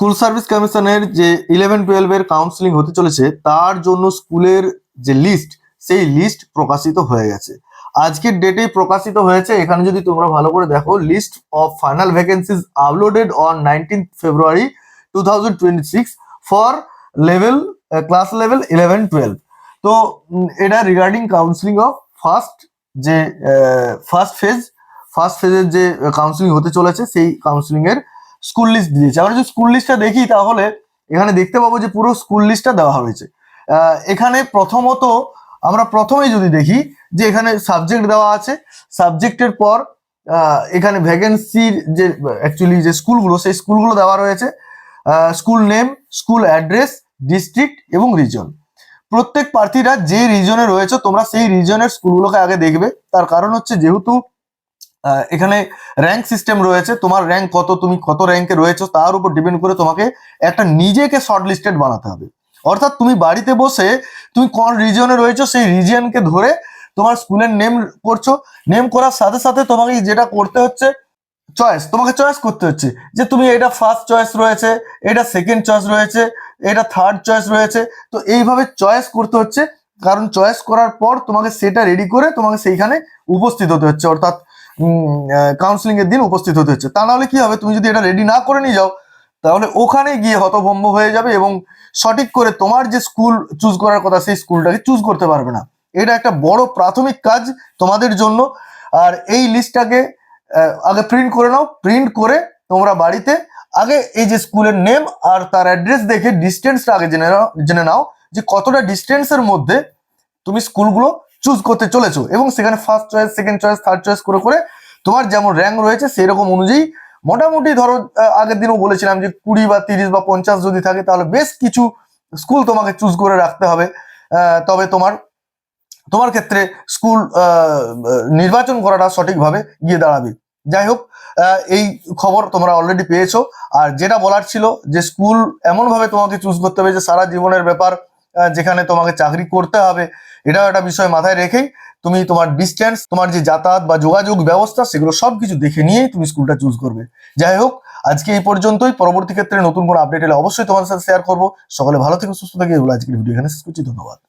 School service কমিশনের যে eleven টুয়েলভের কাউন্সিলিং হতে চলেছে, তার জন্য স্কুলের যে লিস্ট সেই লিস্ট প্রকাশিত হয়ে গেছে। আজকের ডেটেই প্রকাশিত হয়েছে, এখানে যদি তোমরা ভালো করে দেখো list of final vacancies uploaded on nineteen February two thousand twenty six for level class level eleven twelve তো এটা রিগার্ডিং কাউন্সিলিং অফ ফার্স্ট যে ফার্স্ট ফেজ ফার্স্ট ফেজের যে কাউন্সিলিং হতে চলেছে, সেই কাউন্সিলিং এর স্কুল লিস্ট দিয়েছে। আমরা যদি স্কুল লিস্টটা দেখি তাহলে এখানে দেখতে পাবো যে পুরো স্কুল লিস্টটা দেওয়া হয়েছে। এখানে প্রথমত আমরা প্রথমে যদি দেখি যে এখানে সাবজেক্ট দেওয়া আছে। সাবজেক্টের পর এখানে ভ্যাকেন্সির যে অ্যাকচুয়ালি যে স্কুলগুলো, সেই স্কুলগুলো দেওয়া রয়েছে। School name, school address, district এবং রিজন প্রত্যেক প্রার্থীরা যে রিজনে রয়েছে, তোমরা সেই রিজনের স্কুলগুলোকে আগে দেখবে। তার কারণ হচ্ছে যেহেতু এখানে র্যাঙ্ক সিস্টেম রয়েছে। তোমার র্যাঙ্ক কত, তুমি কত র্যাঙ্কে রয়েছো, তার উপর ডিপেন্ড করে তোমাকে একটা নিজেকে শর্ট লিস্টেড বানাতে হবে। অর্থাৎ তুমি বাড়িতে বসে তুমি কোন রিজনে রয়েছো, সেই রিজিয়নকে ধরে তোমার স্কুলের নেম করছ। নেম করার সাথে সাথে তোমাকে যেটা করতে হচ্ছে চয়েস তোমাকে চয়েস করতে হচ্ছে যে তুমি এটা ফার্স্ট চয়েস রয়েছে, এটা সেকেন্ড চয়েস রয়েছে, এটা থার্ড চয়েস রয়েছে। তো এইভাবে চয়েস করতে হচ্ছে। কারণ চয়েস করার পর তোমাকে সেটা রেডি করে তোমাকে সেইখানে উপস্থিত হতে হচ্ছে, অর্থাৎ কাউন্সিলিং এর দিন উপস্থিত হতে হচ্ছে। তা নাহলে কি হবে? তুমি যদি এটা রেডি না করে নিয়ে যাও, তাহলে ওখানে গিয়ে হতভম্ব হয়ে যাবে এবং সঠিক করে তোমার যে স্কুল চুজ করার কথা, সেই স্কুলটাকে চুজ করতে পারবে না। এটা একটা বড় প্রাথমিক কাজ তোমাদের জন্য। আর এই লিস্টটাকে আগে প্রিন্ট করে নাও। প্রিন্ট করে তোমরা বাড়িতে আগে এই যে স্কুলের নেম আর তার অ্যাড্রেস দেখে ডিস্টেন্সটা আগে জেনে নাও জেনে নাও। যে কতটা ডিস্টেন্সের মধ্যে তুমি স্কুলগুলো চুজ করতে চলেছো এবং সেখানে first choice second choice third choice করে করে তোমার যেমন র্যাঙ্ক রয়েছে সেই রকম অনুযায়ী মোটামুটি ধরো আগের দিনও বলেছিলাম যে কুড়ি বা তিরিশ বা পঞ্চাশ যদি থাকে তাহলে বেশ কিছু স্কুল তোমাকে চুজ করে রাখতে হবে। তবে তোমার তোমার ক্ষেত্রে স্কুল নির্বাচন করাটা সঠিকভাবে গিয়ে দাঁড়াবে। যাই হোক এই খবর তোমরা অলরেডি পেয়েছ। আর যেটা বলার ছিল যে স্কুল এমনভাবে তোমাকে চুজ করতে হবে যে সারা জীবনের ব্যাপার যেখানে তোমাকে চাকরি করতে হবে। এটাও একটা বিষয় মাথায় রেখেই তুমি তোমার ডিস্টেন্স তোমার যে যাতায়াত বা যোগাযোগ ব্যবস্থা, সেগুলো সব কিছু দেখে নিয়েই তুমি স্কুলটা চুজ করবে। যাই হোক, আজকে এই পর্যন্তই। পরবর্তী ক্ষেত্রে নতুন কোনো আপডেট এলে অবশ্যই তোমার সাথে শেয়ার করব। সকলে ভালো থেকে, সুস্থ থেকে। এগুলো আজকের ভিডিও এখানে শেষ করছি। ধন্যবাদ।